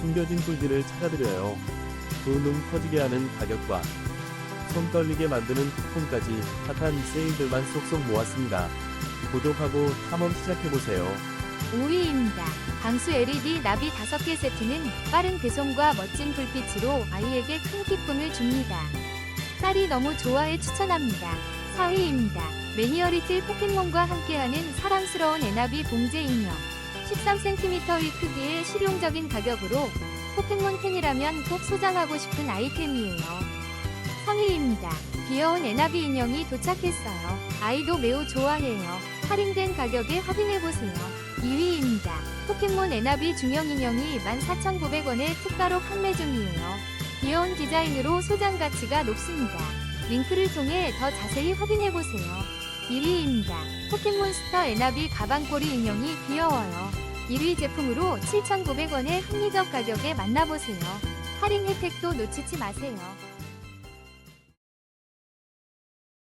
숨겨진 꿀들을 찾아드려요. 두눈 커지게 하는 가격과 손 떨리게 만드는 쿠폰까지 핫한 세일들만 쏙쏙 모았습니다. 구독하고 탐험 시작해보세요. 5위입니다. 방수 LED 나비 5개 세트는 빠른 배송과 멋진 불빛으로 아이에게 큰 기쁨을 줍니다. 딸이 너무 좋아해 추천합니다. 4위입니다. 매니어리틀 포켓몬과 함께하는 사랑스러운 에나비 봉제 인형. 13cm의 크기의 실용적인 가격으로 포켓몬 팬이라면 꼭 소장하고 싶은 아이템이에요. 3위입니다. 귀여운 에나비 인형이 도착했어요. 아이도 매우 좋아해요. 할인된 가격에 확인해보세요. 2위입니다. 포켓몬 에나비 중형 인형이 14,900원에 특가로 판매 중이에요. 귀여운 디자인으로 소장 가치가 높습니다. 링크를 통해 더 자세히 확인해보세요. 1위입니다. 포켓몬스터 에나비 가방꼬리 인형이 귀여워요. 1위 제품으로 7,900원의 합리적 가격에 만나보세요. 할인 혜택도 놓치지 마세요.